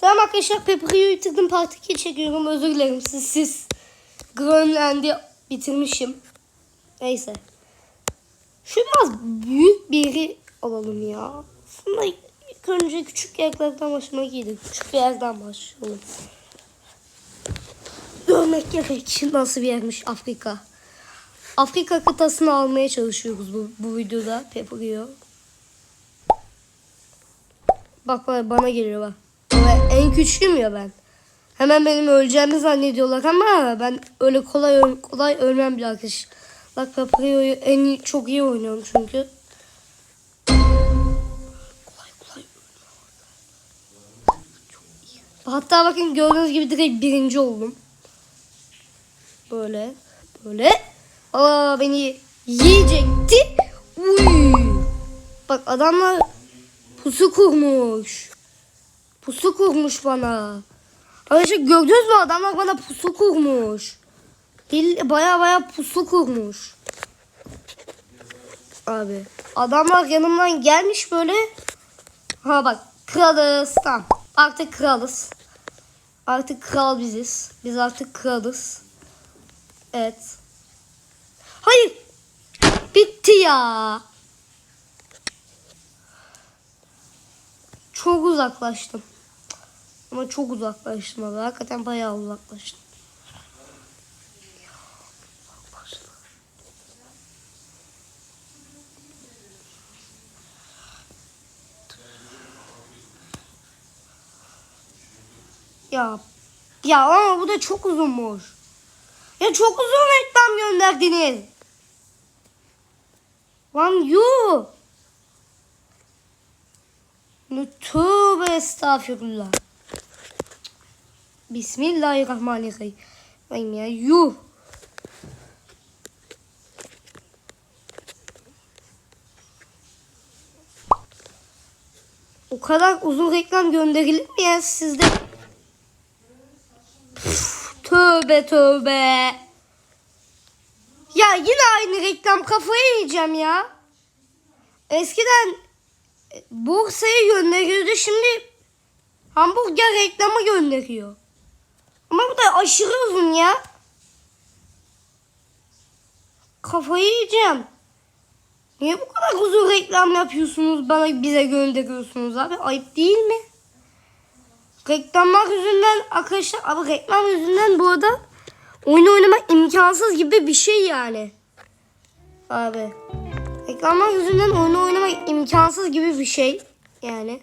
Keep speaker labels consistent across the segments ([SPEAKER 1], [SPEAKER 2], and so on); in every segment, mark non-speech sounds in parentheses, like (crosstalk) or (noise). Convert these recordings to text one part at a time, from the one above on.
[SPEAKER 1] Selam arkadaşlar Pepperio'yu tıkladım part 2 çekiyorum özür dilerim siz siz. Grönland'i bitirmişim. Neyse. Şu biraz büyük bir yeri alalım ya. Aslında ilk önce küçük yerlerden başlamak iyiydi. Küçük bir yerden başlayalım. Görmek gerek nasıl bir yermiş Afrika. Afrika kıtasını almaya çalışıyoruz bu, bu videoda Pepperio. Bak bak bana geliyor bak. Ama en küçüğüm ya ben. Hemen benim öleceğimi zannediyorlar ama ben öyle kolay kolay ölmem bir arkadaş. Bak Paprio'yu en iyi, çok iyi oynuyorum çünkü. Hatta bakın gördüğünüz gibi direkt birinci oldum. Böyle. Böyle. Aa beni yiyecekti. Uy. Bak adamlar pusu kurmuş. Pusu kurmuş bana. Arkadaşlar gördünüz mü adamlar bana pusu kurmuş. Baya baya pusu kurmuş. Abi adamlar yanımdan gelmiş böyle. Ha bak kralız tamam. Artık kralız. Artık kral biziz. Biz artık kralız. Evet. Hayır. Bitti ya. Çok uzaklaştım. Ama çok uzaklaştım abi. Hakikaten bayağı uzaklaştım. Ya ya ama bu da çok uzunmuş. Ya çok uzun reklam gönderdiniz. Lan. Ne Tövbe estağfurullah. Bismillahirrahmanirrahim. Ya yuh. O kadar uzun reklam gönderilir mi ya sizde? Tövbe tövbe. Ya yine aynı reklam kafayı yiyeceğim ya. Eskiden Bursa'ya gönderiyordu şimdi hamburger reklamı gönderiyor. Ama bu da aşırı uzun ya. Kafayı yiyeceğim. Niye bu kadar uzun reklam yapıyorsunuz bana bize gönderiyorsunuz abi? Ayıp değil mi? Reklamlar yüzünden arkadaşlar abi reklam yüzünden bu arada oyun oynamak imkansız gibi bir şey yani. Abi. Reklamlar yüzünden oyun oynamak imkansız gibi bir şey yani.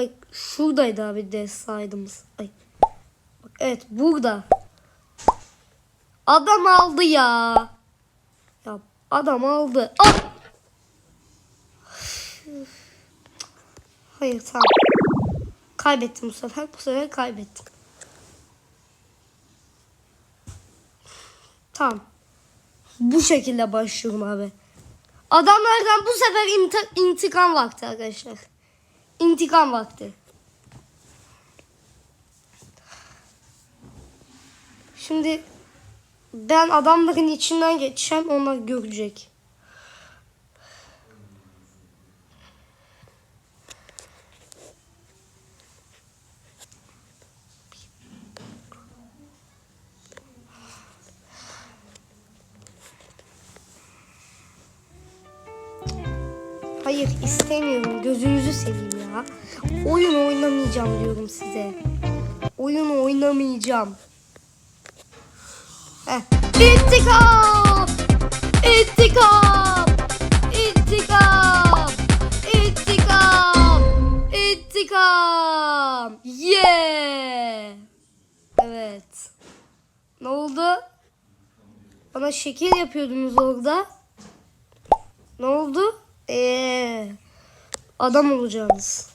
[SPEAKER 1] Bak şuradaydı abi de saydığımız. Ay. Bak evet burada. Adam aldı ya. Ya adam aldı. Ah! Hayır tamam. Kaybettim bu sefer. Bu sefer kaybettim. Tamam. Bu şekilde başlıyorum abi. Adamlardan bu sefer inti- intikam vakti arkadaşlar. İntikam vakti. Şimdi ben adamların içinden geçeceğim. Onlar görecek. Hayır istemiyorum. Gözünüzü seveyim ya. Oyun oynamayacağım diyorum size. Oyun oynamayacağım. Heh. İntikam! İntikam! İntikam! İntikam! İntikam! Yeah! Evet. Ne oldu? Bana şekil yapıyordunuz orada. Ne oldu? Ee, adam olacaksınız.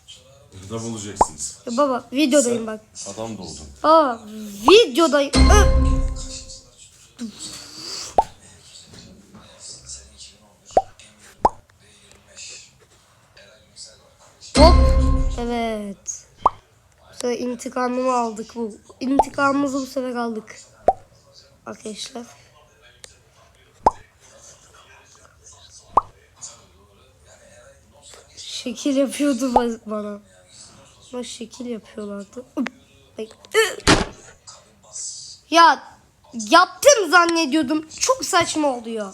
[SPEAKER 2] Burada bulacaksınız.
[SPEAKER 1] Ya baba videodayım bak.
[SPEAKER 2] Adam da oldun.
[SPEAKER 1] Baba videodayım. Ö! Hop. Evet. Bu sefer intikamımı aldık bu. İntikamımızı bu sefer aldık. Arkadaşlar. Şekil yapıyordu ba- bana. Ama şekil yapıyorlardı. Ya yaptım zannediyordum. Çok saçma oluyor.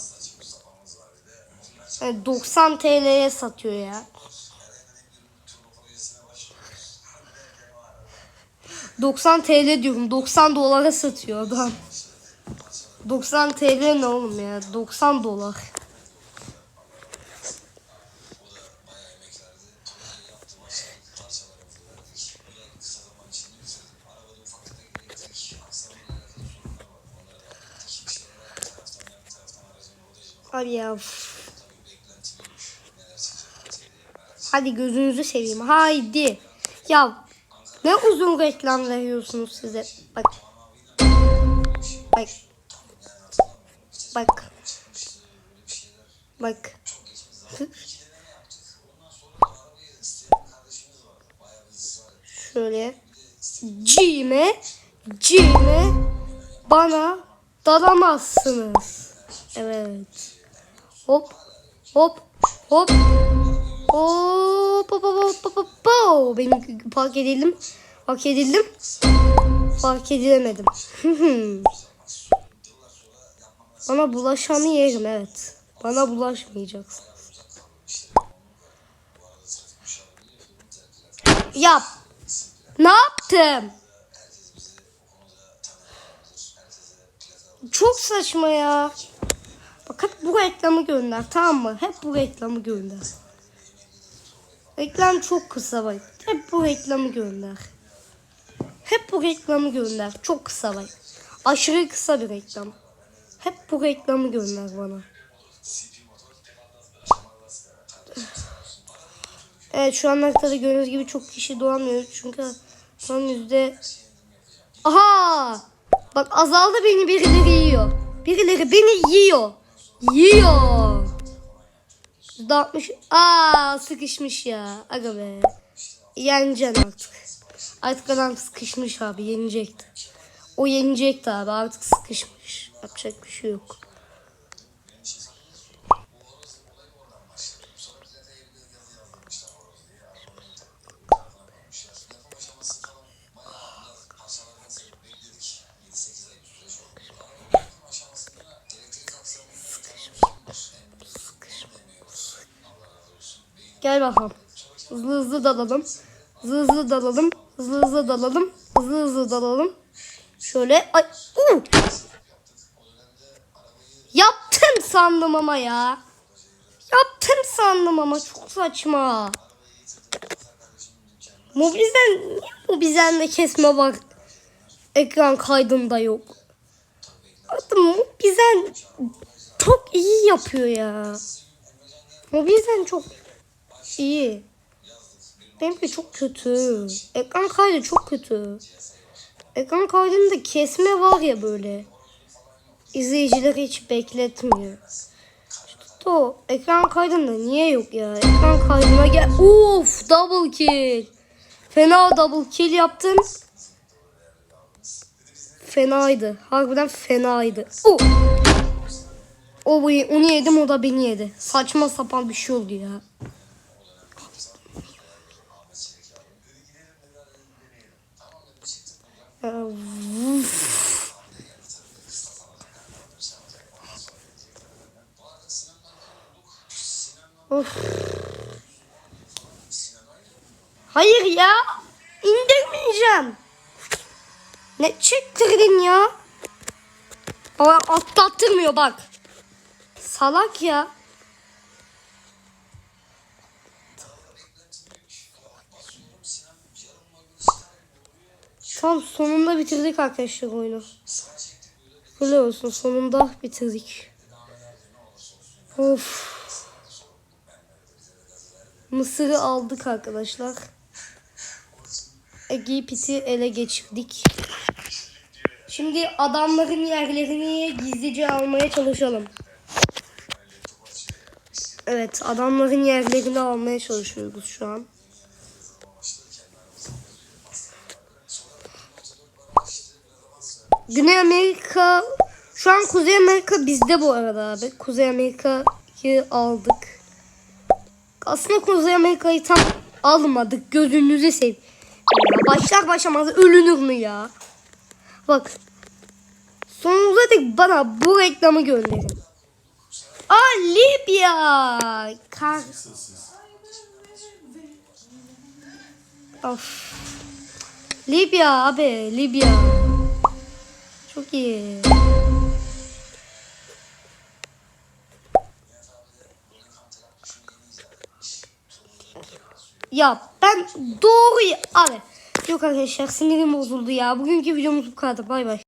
[SPEAKER 1] Yani 90 TL'ye satıyor ya. 90 TL diyorum. 90 dolara satıyor adam. 90 TL ne oğlum ya? 90 dolar. Abi ya. Hadi gözünüzü seveyim. Haydi. Ya ne uzun reklam veriyorsunuz size. Bak. Bak. Bak. Bak. Şöyle. Cime, cime bana dalamazsınız. Evet. Hop, hop, hop. Hop, hop, hop, hop, hop, hop. Benim fark edildim. Fark edildim. Fark edilemedim. (laughs) Bana bulaşanı yerim evet. Bana bulaşmayacaksın. Yap. Ne yaptım? Çok saçma ya. Bu reklamı gönder tamam mı? Hep bu reklamı gönder. Reklam çok kısa bak. Hep bu reklamı gönder. Hep bu reklamı gönder. Çok kısa bak. Aşırı kısa bir reklam. Hep bu reklamı gönder bana. Evet şu an haritada gördüğünüz gibi çok kişi doğamıyor. Çünkü an yüzde... Aha! Bak azaldı beni birileri yiyor. Birileri beni yiyor. Yiyor. Yüzde altmış. Aa sıkışmış ya. Aga be. Yeneceksin artık. Artık adam sıkışmış abi yenecekti. O yenecekti abi artık sıkışmış. Yapacak bir şey yok. Gel bakalım. Hızlı hızlı dalalım. Hızlı hızlı dalalım. Hızlı hızlı dalalım. Hızlı hızlı dalalım. Şöyle. Ay. Uh! Yaptım sandım ama ya. Yaptım sandım ama çok saçma. Mobilden niye mobilden de kesme var? Ekran kaydında yok. Adam mobilden çok iyi yapıyor ya. Mobilden çok iyi. Benimki çok kötü. Ekran kaydı çok kötü. Ekran kaydında kesme var ya böyle. İzleyicileri hiç bekletmiyor. İşte o ekran kaydında niye yok ya? Ekran kaydına gel. Uf double kill. Fena double kill yaptın. Fenaydı. Harbiden fenaydı. Uh. O onu yedim o da beni yedi. Saçma sapan bir şey oldu. Ya, Of. Hayır ya. İndirmeyeceğim. Ne çektirdin ya? Ama atlattırmıyor bak. Salak ya. Tam sonunda bitirdik arkadaşlar oyunu. Böyle olsun sonunda bitirdik. Of. Mısır'ı aldık arkadaşlar. Egipt'i ele geçirdik. Şimdi adamların yerlerini gizlice almaya çalışalım. Evet adamların yerlerini almaya çalışıyoruz şu an. Güney Amerika şu an Kuzey Amerika bizde bu arada abi. Kuzey Amerika'yı aldık. Aslında Kuzey Amerika'yı tam almadık. Gözünüzü seveyim. Başlar başlamaz ölünür mü ya? Bak. Sonsuza dek bana bu reklamı gönderin. Aa Libya. Kar. Of. Libya abi Libya. Çok iyi. Ya ben doğru abi. Yok arkadaşlar sinirim bozuldu ya. Bugünkü videomuz bu kadar. Bay bay.